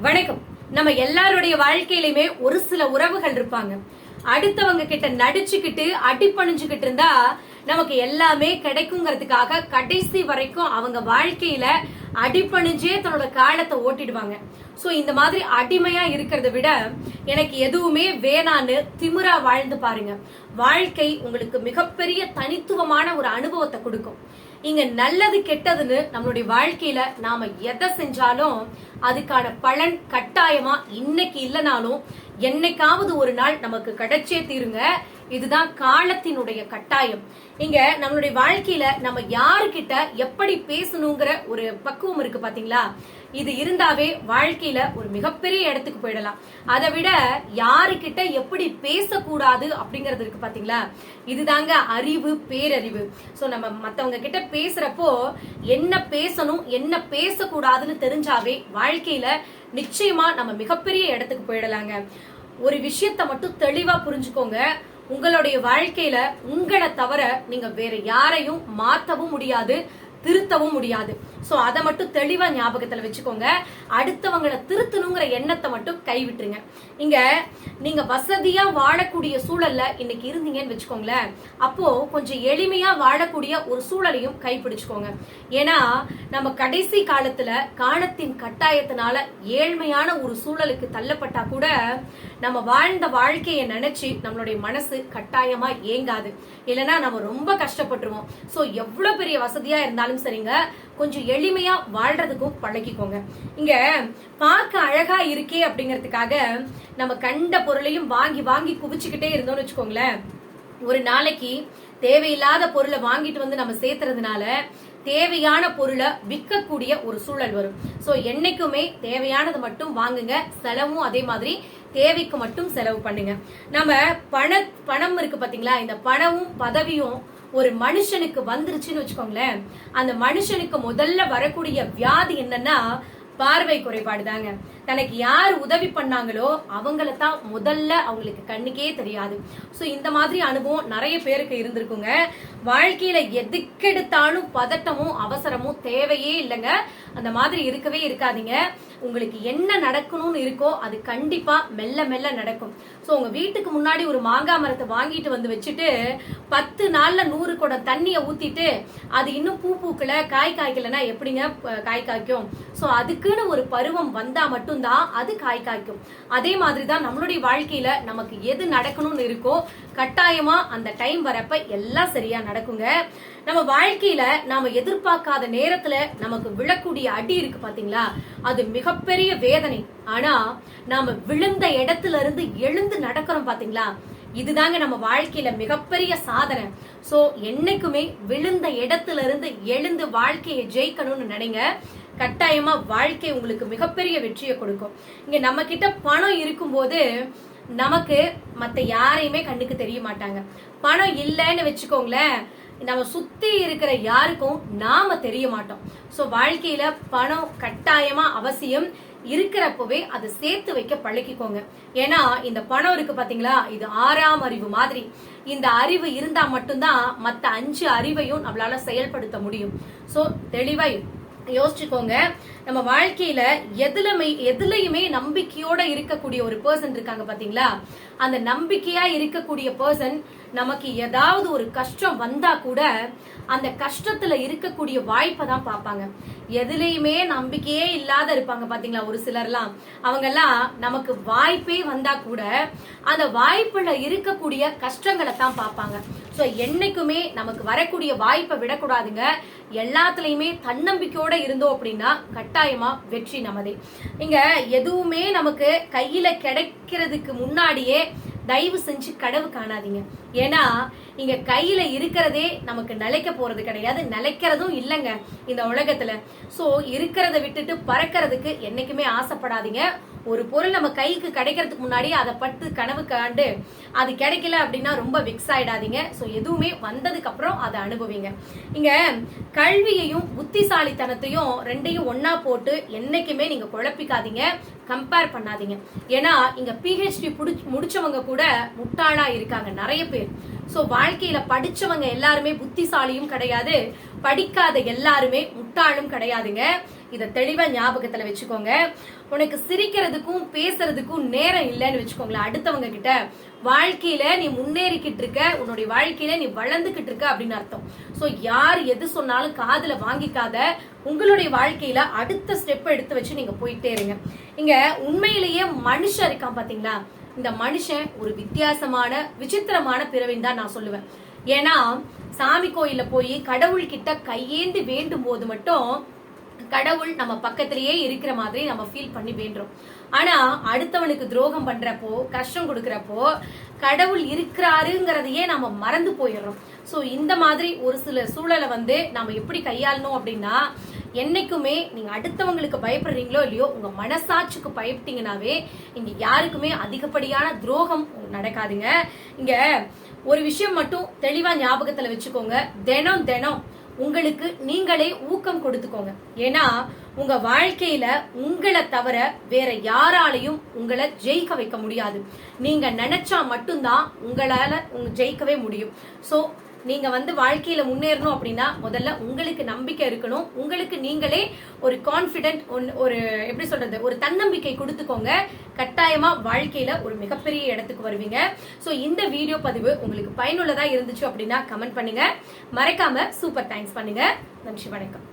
வணக்கம். நம்ம எல்லாருடைய வாழ்க்கையிலுமே ஒரு சில உறவுகள் இருப்பாங்க. அடுத்தவங்க கிட்ட நடிச்சுக்கிட்டு அடிப்பணிஞ்சுக்கிட்டு இருந்தா நமக்கு எல்லாமே கிடைக்குங்கிறதுக்காக கடைசி வரைக்கும் அவங்க வாழ்க்கையில அடிப்பணிஞ்சே தன்னோட காலத்தை ஓட்டிடுவாங்க. சோ இந்த மாதிரி அடிமையா இருக்கிறத விட எனக்கு எதுவுமே வேணான்னு திமிரா வாழ்ந்து பாருங்க. வாழ்க்கை உங்களுக்கு மிகப்பெரிய தனித்துவமான ஒரு அனுபவத்தை கொடுக்கும். இங்க நல்லது கெட்டதுன்னு நம்மளுடைய வாழ்க்கையில நாம எதை செஞ்சாலும் அதுக்கான பலன் கட்டாயமா இன்னைக்கு இல்லைனாலும் என்னைக்காவது ஒரு நாள் நமக்கு கிடைச்சே தீருங்க. இதுதான் காலத்தினுடைய கட்டாயம். இங்க நம்மளுடைய வாழ்க்கையில நம்ம யாருக்கிட்ட எப்படி பேசணுங்கிற ஒரு பக்குவம் இருக்கு பாத்தீங்களா? இது இருந்தாவே வாழ்க்கையில ஒரு மிகப்பெரிய இடத்துக்கு போயிடலாம். அதை விட யாருக்கிட்ட எப்படி பேசக்கூடாது அப்படிங்கறது இருக்கு பாத்தீங்களா? இதுதாங்க அறிவு பேரறிவு. சோ நம்ம மத்தவங்க கிட்ட பேசுறப்போ என்ன பேசணும் என்ன பேசக்கூடாதுன்னு தெரிஞ்சாவே வாழ்க்கையில நிச்சயமா நம்ம மிகப்பெரிய இடத்துக்கு போயிடலாங்க. ஒரு விஷயத்த மட்டும் தெளிவா புரிஞ்சுக்கோங்க. உங்களுடைய வாழ்க்கையில உங்களை தவிர நீங்க வேற யாரையும் மாத்தவும் முடியாது. திருத்தவும் முடியாது. ஸோ அதை மட்டும் தெளிவாக ஞாபகத்துல வச்சுக்கோங்க. அடுத்தவங்களை திருத்தணுங்கிற எண்ணத்தை மட்டும் கைவிட்டுருங்க. இங்க நீங்க வசதியாக வாழக்கூடிய சூழல்ல இன்னைக்கு இருந்தீங்கன்னு வச்சுக்கோங்களேன். அப்போ கொஞ்சம் எளிமையாக வாழக்கூடிய ஒரு சூழலையும் கைப்பிடிச்சுக்கோங்க. ஏன்னா நம்ம கடைசி காலத்துல காலத்தின் கட்டாயத்தினால ஏழ்மையான ஒரு சூழலுக்கு தள்ளப்பட்டா கூட நம்ம வாழ்ந்த வாழ்க்கையை நினைச்சு நம்மளுடைய மனசு கட்டாயமா ஏங்காது. இல்லைன்னா நம்ம ரொம்ப கஷ்டப்பட்டுருவோம். ஸோ எவ்வளோ பெரிய வசதியாக இருந்தாலும் சரிங்க கொஞ்சம் எளிமையா வாழ்றதுக்கும் பழகிக்கோங்க. இங்க பார்க்க அழகா இருக்கே அப்படிங்கறதுக்காக நம்ம கண்ட பொருளையும் வாங்கி வாங்கி குவிச்சுக்கிட்டே இருந்தோம்னு வச்சுக்கோங்களேன். ஒரு நாளைக்கு தேவையில்லாத பொருளை வாங்கிட்டு வந்து நம்ம சேர்த்துறதுனால தேவையான பொருளை விற்கக்கூடிய ஒரு சூழல் வரும். சோ என்னைக்குமே தேவையானது மட்டும் வாங்குங்க செலவும் அதே மாதிரி தேவைக்கு மட்டும் செலவு பண்ணுங்க. நம்ம பண பணம் இருக்கு பாத்தீங்களா? இந்த பணமும் பதவியும் ஒரு மனுஷனுக்கு வந்துருச்சுன்னு வச்சுக்கோங்களேன் அந்த மனுஷனுக்கு முதல்ல வரக்கூடிய வியாதி என்னன்னா பார்வை குறைபாடு தாங்க தனக்கு யார் உதவி பண்ணாங்களோ அவங்கள தான் முதல்ல அவங்களுக்கு கண்ணுக்கே தெரியாது. ஸோ இந்த மாதிரி அனுபவம் நிறைய பேருக்கு இருந்திருக்குங்க. வாழ்க்கையில எதுக்கெடுத்தாலும் பதட்டமும் அவசரமும் தேவையே இல்லைங்க. அந்த மாதிரி இருக்கவே இருக்காதீங்க. உங்களுக்கு என்ன நடக்கணும்னு இருக்கோ அது கண்டிப்பா மெல்ல மெல்ல நடக்கும். ஸோ உங்க வீட்டுக்கு முன்னாடி ஒரு மாங்காய் மரத்தை வாங்கிட்டு வந்து வச்சுட்டு பத்து நாள்ல நூறு குடம் தண்ணியை ஊத்திட்டு அது இன்னும் பூ பூக்கல காய் காய்க்கலன்னா எப்படிங்க காய் காய்க்கும்? ஸோ அதுக்குன்னு ஒரு பருவம் வந்தா மட்டும்தான் அது காய் காய்க்கும். அதே மாதிரி தான் நம்மளுடைய வாழ்க்கையில நமக்கு எது நடக்கணும்னு இருக்கோ கட்டாயமா அந்த டைம் வரப்ப எல்லாம் சரியா நடக்குங்க. நம்ம வாழ்க்கையில நாம எதிர்பார்க்காத நேரத்துல நமக்கு விழக்கூடிய அடி இருக்கு பாத்தீங்களா? அது மிகப்பெரிய வேதனை. ஆனா நாம விழுந்த இடத்துல இருந்து எழுந்து நடக்கிறோம் பாத்தீங்களா? இதுதாங்க நம்ம வாழ்க்கையில மிகப்பெரிய சாதனை. சோ என்னைக்குமே விழுந்த இடத்துல இருந்து எழுந்து வாழ்க்கையை ஜெயிக்கணும்னு நினைங்க. கட்டாயமா வாழ்க்கை உங்களுக்கு மிகப்பெரிய வெற்றியை கொடுக்கும். இங்க நம்ம கிட்ட பணம் இருக்கும்போது நமக்கு மத்த யாரையுமே கண்ணுக்கு தெரிய மாட்டாங்க. பணம் இல்லைன்னு வச்சுக்கோங்களேன். நம்ம சுத்தி இருக்கிற யாருக்கும் நாம தெரிய மாட்டோம். சோ வாழ்க்கையில பணம் கட்டாயமா அவசியம் இருக்கிறப்பவே அதை சேர்த்து வைக்க பழகிக்கோங்க ஏன்னா இந்த பணம் இருக்கு பாத்தீங்களா? இது ஆறாம் அறிவு மாதிரி. இந்த அறிவு இருந்தா மட்டும்தான் மத்த அஞ்சு அறிவையும் நம்மளால செயல்படுத்த முடியும். சோ தெளிவா யோசிச்சுக்கோங்க. நம்ம வாழ்க்கையில எதுலமே எதுலயுமே நம்பிக்கையோட இருக்கக்கூடிய ஒரு பர்சன் இருக்காங்க பாத்தீங்களா? அந்த நம்பிக்கையா இருக்கக்கூடிய பர்சன் நமக்கு ஏதாவது ஒரு கஷ்டம் வந்தா கூட அந்த கஷ்டத்துல இருக்கக்கூடிய வாய்ப்பை தான் பார்ப்பாங்க. எதுலையுமே நம்பிக்கையே இல்லாத இருப்பாங்க பாத்தீங்களா ஒரு சிலர்லாம். அவங்க எல்லாம் நமக்கு வாய்ப்பே வந்தா கூட அந்த வாய்ப்புல இருக்கக்கூடிய கஷ்டங்களை தான் பார்ப்பாங்க. ஸோ என்னைக்குமே நமக்கு வரக்கூடிய வாய்ப்பை விடக்கூடாதுங்க. எல்லாத்துலேயுமே தன்னம்பிக்கையோட இருந்தோம் அப்படின்னா கட்டாயமா வெற்றி நமதே. இங்க எதுவுமே நமக்கு கையில கிடைக்கிறதுக்கு முன்னாடியே தயவு செஞ்சு கனவு காணாதீங்க. ஏன்னா இங்க கையில இருக்கிறதே நமக்கு நிலைக்க போறது கிடையாது. நிலைக்கிறதும் இல்லைங்க இந்த உலகத்துல. சோ இருக்கிறத விட்டுட்டு பறக்கிறதுக்கு என்னைக்குமே ஆசைப்படாதீங்க. ஒரு பொருள் நம்ம கைக்கு கிடைக்கிறதுக்கு முன்னாடி அதை பட்டு கனவு காண்டு அது கிடைக்கல அப்படின்னா ரொம்ப விக்ஸ் ஆயிடாதீங்க. ஸோ எதுவுமே வந்ததுக்கு அப்புறம் அதை அனுபவிங்க. இங்க கல்வியையும் புத்திசாலித்தனத்தையும் ரெண்டையும் ஒன்னா போட்டு என்னைக்குமே நீங்க குழப்பிக்காதீங்க. கம்பேர் பண்ணாதீங்க. ஏன்னா இங்க பிஹெச்டி முடிச்சவங்க கூட முட்டாளா இருக்காங்க. நிறைய பேர். சோ வாழ்க்கையில படிச்சவங்க எல்லாருமே புத்திசாலியும் கிடையாது. படிக்காத எல்லாருமே முட்டாளும் கிடையாதுங்க. இதை தெளிவா ஞாபகத்துல வச்சுக்கோங்க. உனக்கு சிரிக்கிறதுக்கும் பேசுறதுக்கும் நேரம் இல்லைன்னு வச்சுக்கோங்களேன். அடுத்தவங்க கிட்ட வாழ்க்கையில நீ முன்னேறிக்கிட்டு இருக்க உன்னுடைய வாழ்க்கையில நீ வளர்ந்துகிட்டு இருக்க அப்படின்னு அர்த்தம். சோ யார் எது சொன்னாலும் காதுல வாங்கிக்காத உங்களுடைய வாழ்க்கையில அடுத்த ஸ்டெப் எடுத்து வச்சு நீங்க போயிட்டே இருங்க. இங்க உண்மையிலேயே மனுஷன் இருக்கான் பாத்தீங்களா? இந்த மனுஷன் ஒரு வித்தியாசமான விசித்திரமான பிறவின் தான் நான் சொல்லுவேன். ஏன்னா சாமி கோயில போய் கடவுள் கையேந்து வேண்டும் போது மட்டும் கடவுள் நம்ம பக்கத்திலேயே இருக்கிற மாதிரி நம்ம ஃபீல் பண்ணி வேண்டுறோம். ஆனா அடுத்தவனுக்கு துரோகம் பண்றப்போ கஷ்டம் கொடுக்கறப்போ கடவுள் இருக்கிறாருங்கிறதையே நம்ம மறந்து போயிடுறோம். சோ இந்த மாதிரி ஒரு சில சூழலை வந்து நம்ம எப்படி கையாளணும் அப்படின்னா என்றைக்குமே நீங்கள் அடுத்தவங்களுக்கு பயப்படுறீங்களோ இல்லையோ உங்கள் மனசாட்சிக்கு பயப்பட்டீங்கனாவே இங்கே யாருக்குமே அதிகப்படியான துரோகம் நடக்காதுங்க. இங்கே ஒரு விஷயம் மட்டும் தெளிவாக ஞாபகத்தில் வச்சுக்கோங்க. தினம் தினம் உங்களுக்கு நீங்களே ஊக்கம் கொடுத்துக்கோங்க. ஏன்னா உங்க வாழ்க்கையில உங்களை தவிர வேற யாராலையும் உங்களை ஜெயிக்க வைக்க முடியாது. நீங்க நினைச்சா மட்டும்தான் உங்களால ஜெயிக்கவே முடியும். சோ நீங்க வந்து வாழ்க்கையில முன்னேறணும் அப்படின்னா முதல்ல உங்களுக்கு நம்பிக்கை இருக்கணும். உங்களுக்கு நீங்களே ஒரு கான்பிடென்ட் ஒரு எப்படி சொல்றது ஒரு தன்னம்பிக்கை கொடுத்துக்கோங்க. கட்டாயமா வாழ்க்கையில ஒரு மிகப்பெரிய இடத்துக்கு வருவீங்க. ஸோ இந்த வீடியோ பதிவு உங்களுக்கு பயனுள்ளதா இருந்துச்சு அப்படின்னா கமெண்ட் பண்ணுங்க. மறக்காம சூப்பர் தேங்க்ஸ் பண்ணுங்க. நன்றி வணக்கம்.